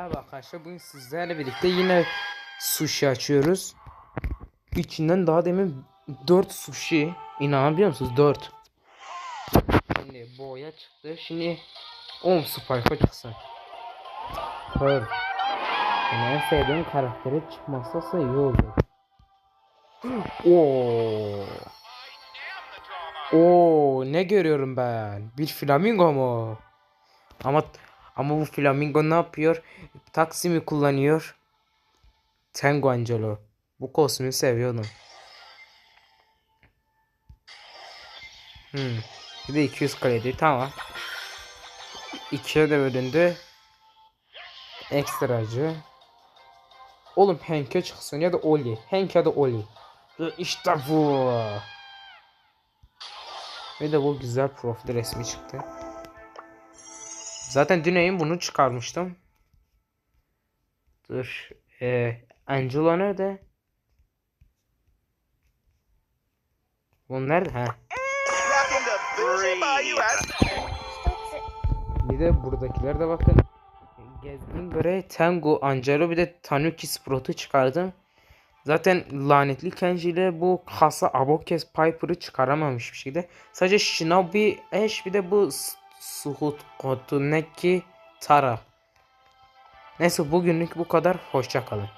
Merhaba arkadaşlar bugün sizlerle birlikte yine sushi açıyoruz. İçinden daha demin 4 sushi inanabiliyor musunuz 4. Şimdi boya çıktı şimdi 10 spike'a çıksın. Pearl. Yani en sevdiğim karakteri çıkmazsa iyi olur. Oo. Oo ne görüyorum ben? Bir flamingo mu? Ama ama bu flamingo ne yapıyor? Taksimi kullanıyor. Tango Angelo. Bu kostümü seviyordum. Hmm. Bir de 200 kredi tamam. İkiye de bölündü. Ekstracı. Oğlum Henk'e çıksın ya da Oli. Henk ya da Oli. İşte bu. Ve de bu güzel profil resmi çıktı. Zaten dün bunu çıkarmıştım. Dur. Ee, Angela nerede? Bu nerede? Ha. Bir de buradakiler de bakın. Gezdiğim göre Tango, Angelo bir de Tanuki Sprout'u çıkardım. Zaten lanetli Kenji ile bu kasa Abokes Piper'ı çıkaramamış bir şekilde. Sadece Shinobi Ash bir de bu Suhut Kotuneki Tara. Neyse bugünlük bu kadar. Hoşça kalın.